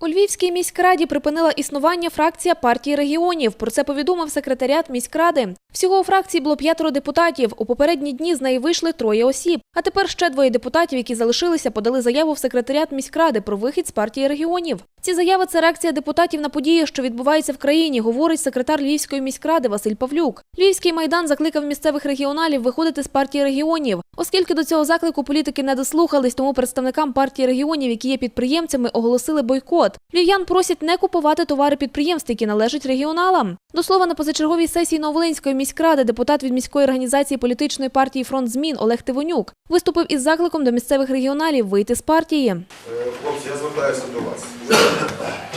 У Львівській міськраді припинила існування фракція партії регіонів. Про це повідомив секретаріат міськради. Всього у фракції було п'ятеро депутатів. У попередні дні з неї вийшли троє осіб. А тепер ще двоє депутатів, які залишилися, подали заяву в секретаріат міськради про вихід з партії регіонів. Ці заяви це реакція депутатів на події, що відбуваються в країні, говорить секретар Львівської міськради Василь Павлюк. Львівський майдан закликав місцевих регіоналів виходити з партії регіонів, оскільки до цього заклику політики не дослухались, тому представникам партії регіонів, які є підприємцями, оголосили бойкот. Львів'ян просять не купувати товари підприємств, які належать регіоналам. До слова, на позачерговій сесії Новолинської міськради депутат від міської організації політичної партії Фронт змін Олег Тивонюк виступив із закликом до місцевих регіоналів вийти з партії. Е, Хлопці, я звертаюся до вас.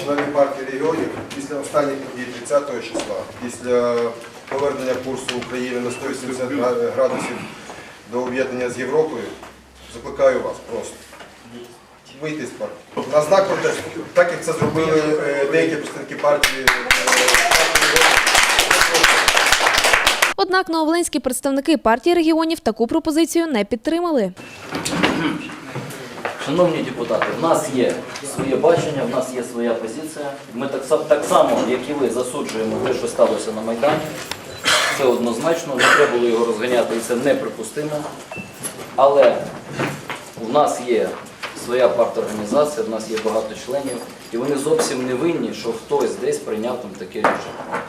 Члени партії регіонів після останніх подій 30 числа, після повернення курсу України на 180 гра- градусів до об'єднання з Європою, закликаю вас просто вийти з партії. На знак протесту, так як це зробили е, деякі представники партії. Однак нововолинські представники партії регіонів таку пропозицію не підтримали. Шановні депутати, в нас є своє бачення, в нас є своя позиція. Ми так, так само, як і ви, засуджуємо те, що сталося на Майдані. Це однозначно, не треба було його розганяти, і це неприпустимо. Але у нас є своя парторганізація, в нас є багато членів, і вони зовсім не винні, що хтось десь прийняв там таке рішення.